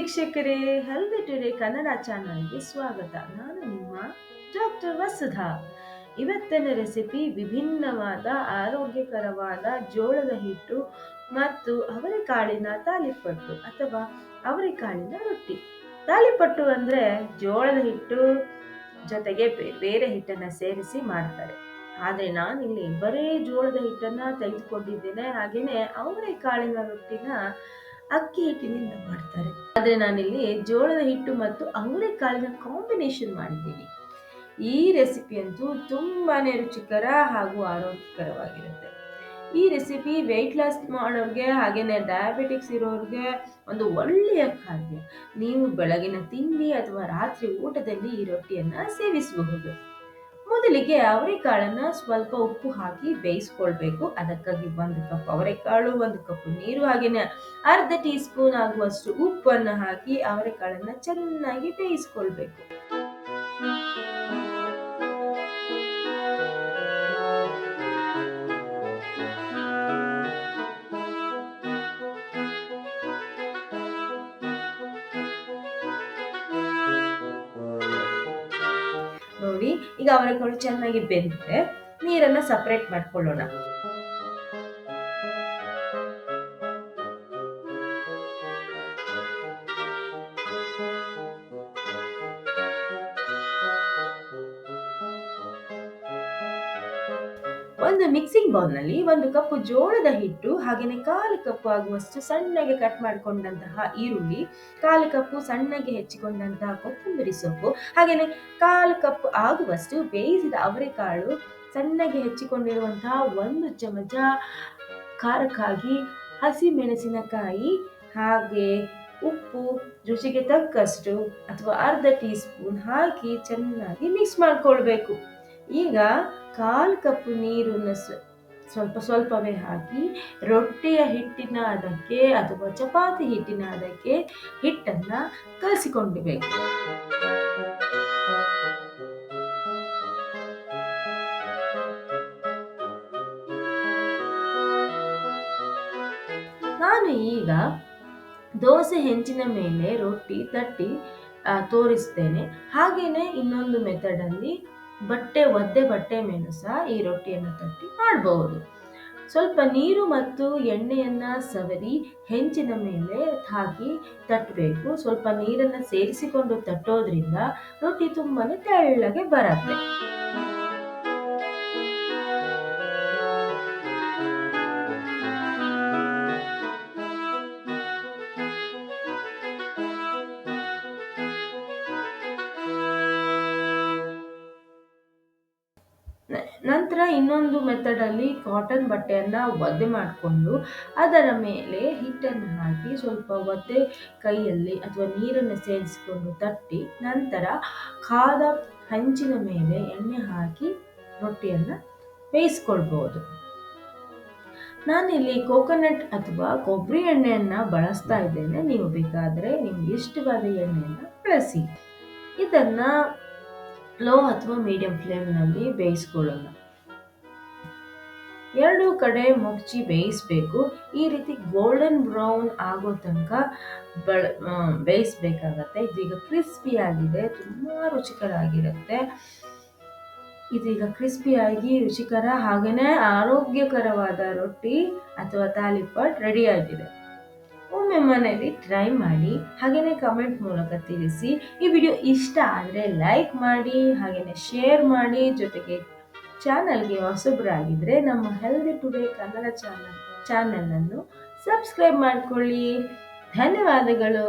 ವೀಕ್ಷಕರೇ, healthy today Kannada ಚಾನಲ್ಗೆ ಸ್ವಾಗತ. ನಾನು ನಿಮ್ಮ ಡಾಕ್ಟರ್ ವಸುಧಾ. ಇವತ್ತಿನ ರೆಸಿಪಿ ವಿಭಿನ್ನವಾದ, ಆರೋಗ್ಯಕರವಾದ ಜೋಳದ ಹಿಟ್ಟು ಮತ್ತು ಅವರೆಕಾಳಿನ ತಾಲಿಪಟ್ಟು ಅಥವಾ ಅವರೆಕಾಳಿನ ರೊಟ್ಟಿ. ತಾಲಿಪಟ್ಟು ಅಂದರೆ ಜೋಳದ ಹಿಟ್ಟು ಜೊತೆಗೆ ಬೇರೆ ಹಿಟ್ಟನ್ನು ಸೇರಿಸಿ ಮಾಡ್ತಾರೆ. ಆದರೆ ನಾನಿಲ್ಲಿ ಬರೀ ಜೋಳದ ಹಿಟ್ಟನ್ನು ತೆಗೆದುಕೊಂಡಿದ್ದೇನೆ. ಹಾಗೆಯೇ ಅವರೆಕಾಳಿನ ರೊಟ್ಟಿನ ಅಕ್ಕಿ ಹಿಟ್ಟಿನಿಂದ ಮಾಡ್ತಾರೆ. ಆದರೆ ನಾನಿಲ್ಲಿ ಜೋಳದ ಹಿಟ್ಟು ಮತ್ತು ಅಂಗಡಿ ಕಾಳಿನ ಕಾಂಬಿನೇಷನ್ ಮಾಡಿದ್ದೀನಿ. ಈ ರೆಸಿಪಿ ಅಂತೂ ತುಂಬಾನೇ ರುಚಿಕರ ಹಾಗೂ ಆರೋಗ್ಯಕರವಾಗಿರುತ್ತೆ. ಈ ರೆಸಿಪಿ ವೆಯ್ಟ್ ಲಾಸ್ ಮಾಡೋರಿಗೆ ಹಾಗೇನೆ ಡಯಾಬಿಟಿಕ್ಸ್ ಇರೋರಿಗೆ ಒಂದು ಒಳ್ಳೆಯ ಖಾದ್ಯ. ನೀವು ಬೆಳಗಿನ ತಿಂಡಿ ಅಥವಾ ರಾತ್ರಿ ಊಟದಲ್ಲಿ ಈ ರೊಟ್ಟಿಯನ್ನು ಸೇವಿಸಬಹುದು. ಮೊದಲಿಗೆ ಅವರೆಕಾಳನ್ನ ಸ್ವಲ್ಪ ಉಪ್ಪು ಹಾಕಿ ಬೇಯಿಸ್ಕೊಳ್ಬೇಕು. ಅದಕ್ಕಾಗಿ ಒಂದು ಕಪ್ ಅವರೆಕಾಳು, ಒಂದು ಕಪ್ ನೀರು, ಹಾಗೇನೆ ಅರ್ಧ ಟೀ ಸ್ಪೂನ್ ಆಗುವಷ್ಟು ಉಪ್ಪನ್ನು ಹಾಕಿ ಅವರೆಕಾಳನ್ನ ಚೆನ್ನಾಗಿ ಬೇಯಿಸ್ಕೊಳ್ಬೇಕು. ನೋಡಿ ಈಗ ಅವರೆಕಾಳು ಚೆನ್ನಾಗಿ ಬೆಂದ್ರೆ ನೀರನ್ನ ಸಪ್ರೇಟ್ ಮಾಡ್ಕೊಳ್ಳೋಣ. ಒಂದು ಮಿಕ್ಸಿಂಗ್ ಬೌಲ್ನಲ್ಲಿ ಒಂದು ಕಪ್ಪು ಜೋಳದ ಹಿಟ್ಟು ಹಾಗೆಯೇ ಕಾಲು ಕಪ್ಪು ಆಗುವಷ್ಟು ಸಣ್ಣಗೆ ಕಟ್ ಮಾಡಿಕೊಂಡಂತಹ ಈರುಳ್ಳಿ, ಕಾಲು ಕಪ್ಪು ಸಣ್ಣಗೆ ಹೆಚ್ಚಿಕೊಂಡಂತಹ ಕೊತ್ತಂಬರಿ ಸೊಪ್ಪು ಹಾಗೆಯೇ ಕಾಲು ಕಪ್ ಆಗುವಷ್ಟು ಬೇಯಿಸಿದ ಅವರೆಕಾಳು ಸಣ್ಣಗೆ ಹೆಚ್ಚಿಕೊಂಡಿರುವಂತಹ ಒಂದು ಚಮಚ ಖಾರಕ್ಕಾಗಿ ಹಸಿ ಮೆಣಸಿನಕಾಯಿ ಹಾಗೆ ಉಪ್ಪು ರುಚಿಗೆ ತಕ್ಕಷ್ಟು ಅಥವಾ ಅರ್ಧ ಟೀ ಸ್ಪೂನ್ ಹಾಕಿ ಚೆನ್ನಾಗಿ ಮಿಕ್ಸ್ ಮಾಡ್ಕೊಳ್ಬೇಕು. ಈಗ ಕಾಲು ಕಪ್ ನೀರನ್ನು ಸ್ವಲ್ಪ ಸ್ವಲ್ಪವೇ ಹಾಕಿ ರೊಟ್ಟಿಯ ಹಿಟ್ಟಿನ ಅದಕ್ಕೆ ಅಥವಾ ಚಪಾತಿ ಹಿಟ್ಟಿನ ಅದಕ್ಕೆ ಹಿಟ್ಟನ್ನು ಕಲಸಿಕೊಂಡಿಬೇಕು. ನಾನು ಈಗ ದೋಸೆ ಹೆಂಚಿನ ಮೇಲೆ ರೊಟ್ಟಿ ತಟ್ಟಿ ತೋರಿಸ್ತೇನೆ. ಹಾಗೇನೆ ಇನ್ನೊಂದು ಮೆಥಡಲ್ಲಿ ಬಟ್ಟೆ ಒದ್ದೆ ಬಟ್ಟೆ ಮೇಲೂ ಸಹ ಈ ರೊಟ್ಟಿಯನ್ನು ತಟ್ಟಿ ಮಾಡಬಹುದು ಸ್ವಲ್ಪ ನೀರು ಮತ್ತು ಎಣ್ಣೆಯನ್ನ ಸವರಿ ಹೆಂಚಿನ ಮೇಲೆ ಹಾಕಿ ತಟ್ಟಬೇಕು ಸ್ವಲ್ಪ ನೀರನ್ನು ಸೇರಿಸಿಕೊಂಡು ತಟ್ಟೋದ್ರಿಂದ ರೊಟ್ಟಿ ತುಂಬಾನೇ ತೆಳ್ಳಗೆ ಬರುತ್ತೆ. ನಂತರ ಇನ್ನೊಂದು ಮೆಥಡಲ್ಲಿ ಕಾಟನ್ ಬಟ್ಟೆಯನ್ನು ಒದ್ದೆ ಮಾಡಿಕೊಂಡು ಅದರ ಮೇಲೆ ಹಿಟ್ಟನ್ನು ಹಾಕಿ ಸ್ವಲ್ಪ ಒದ್ದೆ ಕೈಯಲ್ಲಿ ಅಥವಾ ನೀರನ್ನು ಸೇರಿಸಿಕೊಂಡು ತಟ್ಟಿ ನಂತರ ಕಾದ ಹಂಚಿನ ಮೇಲೆ ಎಣ್ಣೆ ಹಾಕಿ ರೊಟ್ಟಿಯನ್ನು ಬೇಯಿಸ್ಕೊಳ್ಬೋದು. ನಾನಿಲ್ಲಿ ಕೋಕೋನಟ್ ಅಥವಾ ಕೊಬ್ಬರಿ ಎಣ್ಣೆಯನ್ನು ಬಳಸ್ತಾ ಇದ್ದೇನೆ. ನೀವು ಬೇಕಾದರೆ ನಿಮ್ಗೆ ಇಷ್ಟವಾದ ಎಣ್ಣೆಯನ್ನು ಬಳಸಿ. ಇದನ್ನು ಲೋ ಅಥವಾ ಮೀಡಿಯಂ ಫ್ಲೇಮ್ನಲ್ಲಿ ಬೇಯಿಸ್ಕೊಳ್ಳೋಣ. ಎರಡು ಕಡೆ ಮುಚ್ಚಿ ಬೇಯಿಸಬೇಕು. ಈ ರೀತಿ ಗೋಲ್ಡನ್ ಬ್ರೌನ್ ಆಗೋ ತನಕ ಬಳ ಬೇಯಿಸ್ಬೇಕಾಗತ್ತೆ. ಇದೀಗ ಕ್ರಿಸ್ಪಿ ಆಗಿದೆ. ತುಂಬ ರುಚಿಕರ ಆಗಿರುತ್ತೆ. ಇದೀಗ ಕ್ರಿಸ್ಪಿಯಾಗಿ ರುಚಿಕರ ಹಾಗೆಯೇ ಆರೋಗ್ಯಕರವಾದ ರೊಟ್ಟಿ ಅಥವಾ ತಾಲಿಪಟ್ ರೆಡಿ ಆಗಿದೆ. ಒಮ್ಮೆ ಮನೆಯಲ್ಲಿ ಟ್ರೈ ಮಾಡಿ ಹಾಗೆಯೇ ಕಮೆಂಟ್ ಮೂಲಕ ತಿಳಿಸಿ. ಈ ವಿಡಿಯೋ ಇಷ್ಟ ಆದರೆ ಲೈಕ್ ಮಾಡಿ ಹಾಗೆಯೇ ಶೇರ್ ಮಾಡಿ, ಜೊತೆಗೆ ಚಾನಲ್ಗೆ ಹೊಸಬರಾಗಿದ್ದರೆ ನಮ್ಮ ಹೆಲ್ದಿ ಟುಡೇ ಕನ್ನಡ ಚಾನಲ್ ಚಾನಲನ್ನು ಸಬ್ಸ್ಕ್ರೈಬ್ ಮಾಡಿಕೊಳ್ಳಿ. ಧನ್ಯವಾದಗಳು.